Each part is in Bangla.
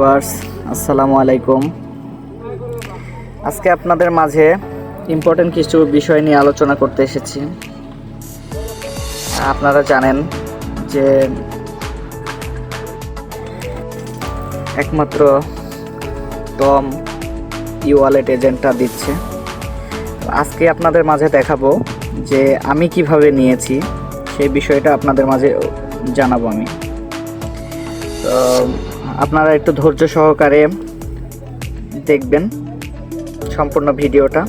ভিউয়ার্স, আসসালামু আলাইকুম। আজকে আপনাদের মাঝে ইম্পর্টেন্ট কিছু বিষয় নিয়ে আলোচনা করতে এসেছি। আপনারা জানেন যে একমাত্র টম ই ওয়ালেট এজেন্টটা দিচ্ছে। আজকে আপনাদের মাঝে দেখাবো যে আমি কীভাবে নিয়েছি, সেই বিষয়টা আপনাদের মাঝে জানাব আমি। তো আপনারা একটু ধৈর্য সহকারে দেখবেন সম্পূর্ণ ভিডিওটা।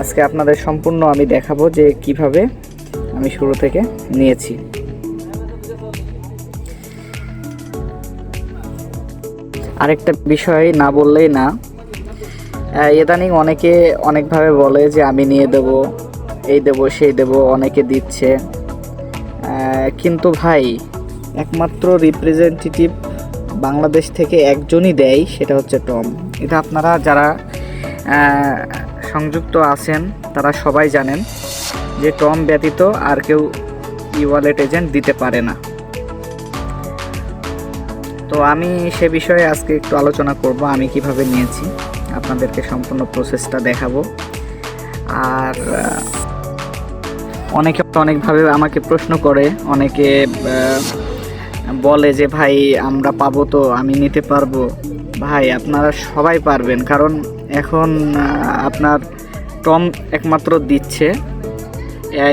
আজকে আপনাদের সম্পূর্ণ আমি দেখাবো যে কীভাবে আমি শুরু থেকে নিয়েছি। আরেকটা বিষয় না বললেই না ইদানিং অনেকে অনেকভাবে বলে যে আমি নিয়ে দেব, এই দেব, সেই দেব, অনেকে দিচ্ছে। কিন্তু ভাই, একমাত্র রিপ্রেজেন্টেটিভ বাংলাদেশ থেকে একজনই দেয়, সেটা হচ্ছে টম। এটা আপনারা যারা সংযুক্ত আছেন, তারা সবাই জানেন যে টম ব্যতীত আর কেউ ই ওয়ালেট এজেন্ট দিতে পারে না। তো আমি সে বিষয়ে আজকে একটু আলোচনা করব, আমি কীভাবে নিয়েছি, আপনাদেরকে সম্পূর্ণ প্রসেসটা দেখাবো। আর অনেকে অনেকভাবে আমাকে প্রশ্ন করে, অনেকে বলে যে, ভাই, আমরা পাবো তো, আমি নিতে পারব। ভাই, আপনারা সবাই পারবেন, কারণ এখন আপনার টম একমাত্র দিচ্ছে।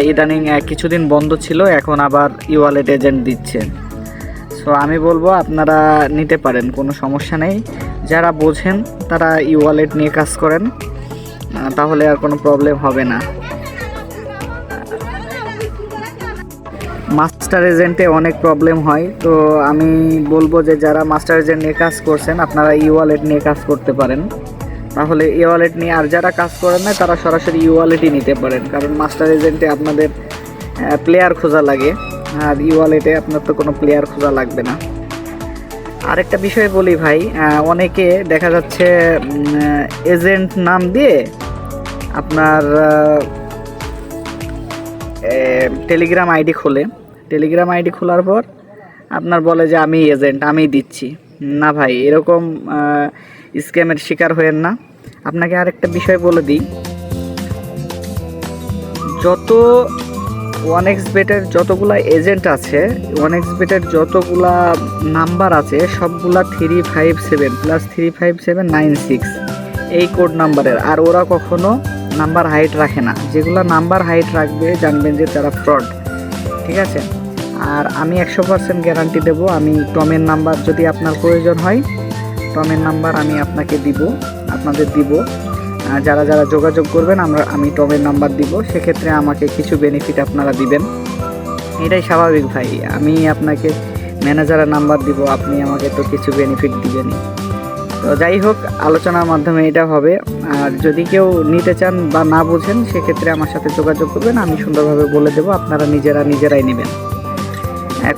ইদানিং কিছুদিন বন্ধ ছিল, এখন আবার ই ওয়ালেট এজেন্ট দিচ্ছে। সো, আমি বলব, আপনারা নিতে পারেন, কোনো সমস্যা নেই। যারা বোঝেন, তারা ই ওয়ালেট নিয়ে কাজ করেন তাহলে আর কোনো প্রবলেম হবে না। মাস্টার এজেন্টে অনেক প্রবলেম হয়। তো আমি বলব যে যারা মাস্টার এজেন্ট নিয়ে কাজ করছেন, আপনারা ই ওয়ালেট নিয়ে কাজ করতে পারেন। তাহলে ই ওয়ালেট নিয়ে আর যারা কাজ করেন না, তারা সরাসরি ই ওয়ালেটই নিতে পারেন। কারণ মাস্টার এজেন্টে আপনাদের প্লেয়ার খোঁজা লাগে। আর ই ওয়ালেটে আপনার তো কোনো প্লেয়ার খোঁজা লাগবে না। আরেকটা বিষয় বলি ভাই অনেকে দেখা যাচ্ছে এজেন্ট নাম দিয়ে আপনার টেলিগ্রাম আইডি খোলে। টেলিগ্রাম আইডি খোলার পর আপনার বলে যে, আমি এজেন্ট আমি দিচ্ছি। না ভাই, এরকম স্ক্যামের শিকার হয়েন না। আপনাকে আরেকটা বিষয় বলে দিই। যত ওয়ান এক্স বেটের যতগুলা এজেন্ট আছে ওয়ান এক্স বেটের যতগুলা নাম্বার আছে, সবগুলা three five seven plus three five seven nine six এই কোড নাম্বারের আর ওরা কখনো নাম্বার হাইট রাখে না। যেগুলো নাম্বার হাইট রাখবে, জানবেন যে তারা ফ্রড। ঠিক আছে? আর আমি একশো পার্সেন্ট গ্যারান্টি দেবো, আমি টমের নাম্বার যদি আপনার প্রয়োজন হয়, টমের নাম্বার আমি আপনাকে দিব, আপনাদের দিব। যারা যারা যোগাযোগ করবেন, আমরা, আমি টমের নাম্বার দিব, সেক্ষেত্রে আমাকে কিছু বেনিফিট আপনারা দিবেন। এটাই স্বাভাবিক ভাই, আমি আপনাকে ম্যানেজারের নাম্বার দিব, আপনি আমাকে তো কিছু বেনিফিট দিবেনই। তো যাই হোক, আলোচনার মাধ্যমে এটা হবে। আর যদি কেউ নিতে চান বা না বুঝেন, সেক্ষেত্রে আমার সাথে যোগাযোগ করবেন। আমি সুন্দরভাবে বলে দেবো, আপনারা নিজেরা নিজেরাই নেবেন।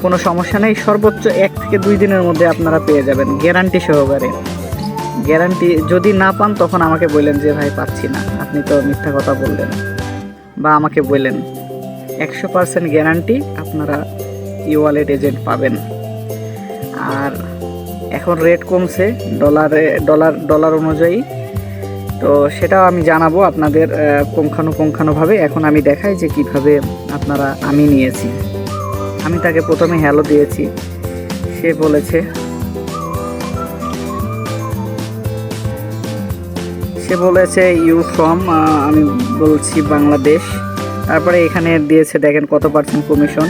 কোনো সমস্যা নেই। সর্বোচ্চ এক থেকে দুই দিনের মধ্যে আপনারা পেয়ে যাবেন, গ্যারান্টি সহকারে। গ্যারান্টি যদি না পান, তখন আমাকে বললেন যে, ভাই, পাচ্ছি না। আপনি তো মিথ্যা কথা বললেন। বা আমাকে বললেন, একশো পার্সেন্ট গ্যারান্টি আপনারা ই ওয়ালেট এজেন্ট পাবেন। আর এখন রেট কমছে ডলারে ডলার ডলার অনুযায়ী। তো সেটাও আমি জানাব আপনাদের পুঙ্খানুপুঙ্খানুভাবে। এখন আমি দেখাই যে কীভাবে আপনারা আমি নিয়েছি। আমি তাকে প্রথমে হ্যালো দিয়েছি। সে বলেছে সে বলেছে ইউ ফ্রম আমি বলছি বাংলাদেশ। তারপরে এখানে দিয়েছে, দেখেন কত পার্সেন্ট কমিশন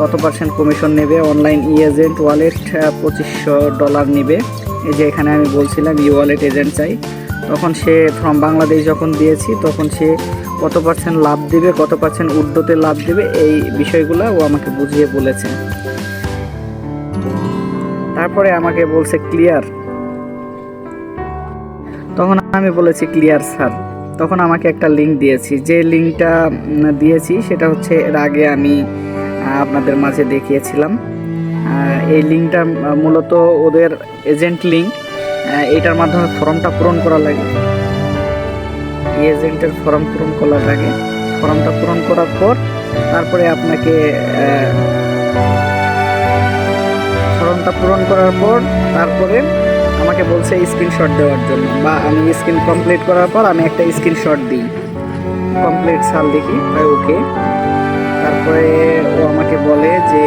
কত পার্সেন্ট কমিশন নেবে? অনলাইন ই এজেন্ট ওয়ালেট পঁচিশশো ডলার নেবে। এই যে এখানে আমি বলছিলাম ই ওয়ালেট এজেন্ট চাই। তখন সে ফ্রম বাংলাদেশ যখন দিয়েছি, তখন সে কত পার্সেন্ট লাভ দেবে, কত পার্সেন্ট উর্দুতে লাভ দেবে, এই বিষয়গুলো ও আমাকে বুঝিয়ে বলেছে। তারপরে আমাকে বলছে ক্লিয়ার তখন আমি বলেছি ক্লিয়ার স্যার তখন আমাকে একটা লিঙ্ক দিয়েছি। যে লিঙ্কটা দিয়েছি, সেটা হচ্ছে, এর আগে আমি আপনাদের মাঝে দেখিয়েছিলাম। এই লিঙ্কটা মূলত ওদের এজেন্ট লিঙ্ক। এটার মাধ্যমে ফর্মটা পূরণ করা লাগে। এজেন্টের ফর্ম পূরণ করা লাগে ফর্মটা পূরণ করার পর তারপরে আপনাকে ফর্মটা পূরণ করার পর তারপরে আমাকে বলছে স্ক্রিনশট দেওয়ার জন্য বা আমি স্ক্রিন কমপ্লিট করার পর আমি একটা স্ক্রিনশট দিই। কমপ্লিট সাল দেখি ওকে। তারপরে ও আমাকে বলে যে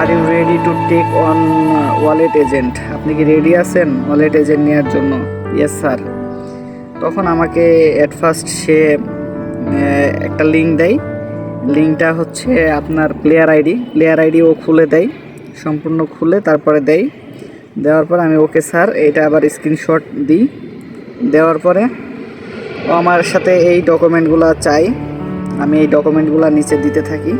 are you ready to take on wallet agent আপনি কি রেডি আছেন ওয়ালেট এজেন্ট নেওয়ার জন্য? ইয়েস স্যার তখন আমাকে অ্যাট ফার্স্ট সে একটা লিঙ্ক দেয়। লিঙ্কটা হচ্ছে আপনার প্লেয়ার আইডি প্লেয়ার আইডি ও খুলে দেয়, সম্পূর্ণ খুলে তারপরে দেয়। দেওয়ার পর আমি ওকে স্যার এটা আবার স্ক্রিনশট দিই। দেওয়ার পরে ও আমার সাথে এই ডকুমেন্টগুলো চাই আমি এই ডকুমেন্টগুলো নিচে দিতে থাকি।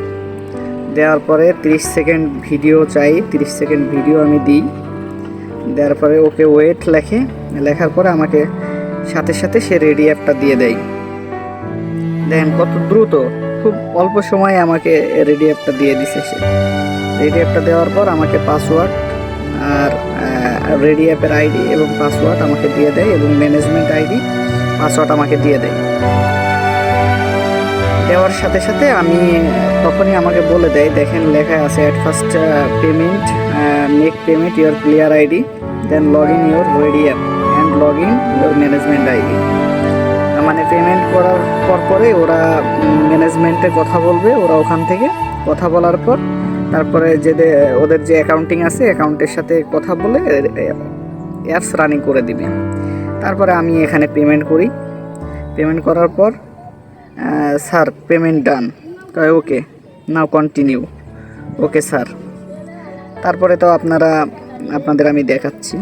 দেওয়ার পরে 30 সেকেন্ড ভিডিও চাই 30 সেকেন্ড ভিডিও আমি দিই। দেওয়ার পরে ওকে ওয়েট লেখে। লেখার পরে আমাকে সাথে সাথে সে রেডি অ্যাপটা দিয়ে দেয়। দেখেন কত দ্রুত, খুব অল্প সময়ে আমাকে রেডি অ্যাপটা দিয়ে দিছে সে। রেডি অ্যাপটা দেওয়ার পর আমাকে পাসওয়ার্ড আর রেডি অ্যাপের আইডি এবং পাসওয়ার্ড আমাকে দিয়ে দেয় এবং ম্যানেজমেন্ট আইডি পাসওয়ার্ড আমাকে দিয়ে দেয়। দেওয়ার সাথে সাথে আমি তখনই আমাকে বলে দেয়, দেখেন, লেখা আছে at first payment make payment your player ID then log in your ready app and log in your management ID মানে পেমেন্ট করার পর পরে ওরা ম্যানেজমেন্টে কথা বলবে, ওরা ওখান থেকে কথা বলার পর তারপরে যে ওদের যে অ্যাকাউন্টিং আছে অ্যাকাউন্টের সাথে কথা বলে অ্যাপস রানিং করে দিবে। তারপরে আমি এখানে পেমেন্ট করি। পেমেন্ট করার পর স্যার পেমেন্ট ডান কয় ওকে নাও কন্টিনিউ ওকে স্যার তারপরে তো আপনারা, আপনাদের আমি দেখাচ্ছি।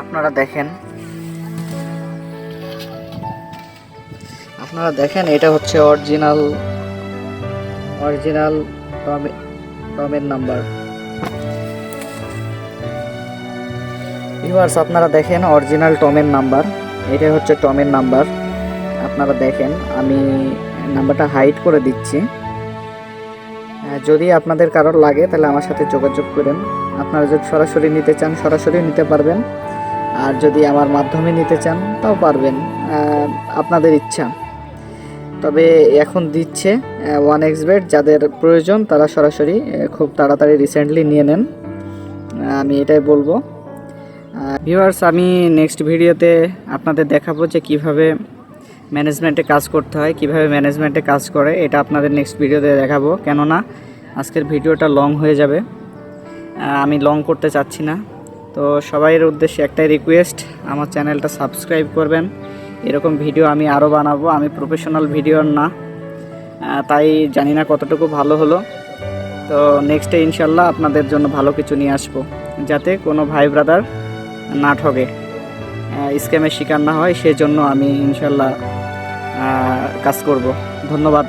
আপনারা দেখেন। আপনারা দেখেন, এটা হচ্ছে অরিজিনাল অরিজিনাল টমের নাম্বার ভিউয়ার্স আপনারা দেখেন অরিজিনাল টমের নাম্বার এটা হচ্ছে টমের নাম্বার আপনারা দেখেন, আমি নাম্বারটা হাইড করে দিচ্ছি। যদি আপনাদের কারোর লাগে, তাহলে আমার সাথে যোগাযোগ করেন। আপনারা যদি সরাসরি নিতে চান সরাসরি নিতে পারবেন। আর যদি আমার মাধ্যমে নিতে চান, তাও পারবেন। আপনাদের ইচ্ছা। তবে এখন দিচ্ছে ওয়ান এক্স বেড যাদের প্রয়োজন, তারা সরাসরি খুব তাড়াতাড়ি রিসেন্টলি নিয়ে নেন। আমি এটাই বলব। ভিউয়ার্স আমি নেক্সট ভিডিওতে আপনাদের দেখাবো যে কীভাবে ম্যানেজমেন্টে কাজ করতে হয়, কীভাবে ম্যানেজমেন্টে কাজ করে, এটা আপনাদের নেক্সট ভিডিওতে দেখাবো। কেননা, আজকের ভিডিওটা লং হয়ে যাবে। আমি লং করতে চাচ্ছি না। তো সবাইয়ের উদ্দেশ্যে একটাই রিকোয়েস্ট আমার চ্যানেলটা সাবস্ক্রাইব করবেন। এরকম ভিডিও আমি আরও বানাবো। আমি প্রফেশনাল ভিডিওর না। তাই জানি না কতটুকু ভালো হলো। তো নেক্সটে ইনশাল্লাহ আপনাদের জন্য ভালো কিছু নিয়ে আসব। যাতে কোনো ভাই ব্রাদার না ঠকে স্ক্যামের শিকার না হয় সেজন্য আমি ইনশাল্লাহ কাজ করব। ধন্যবাদ।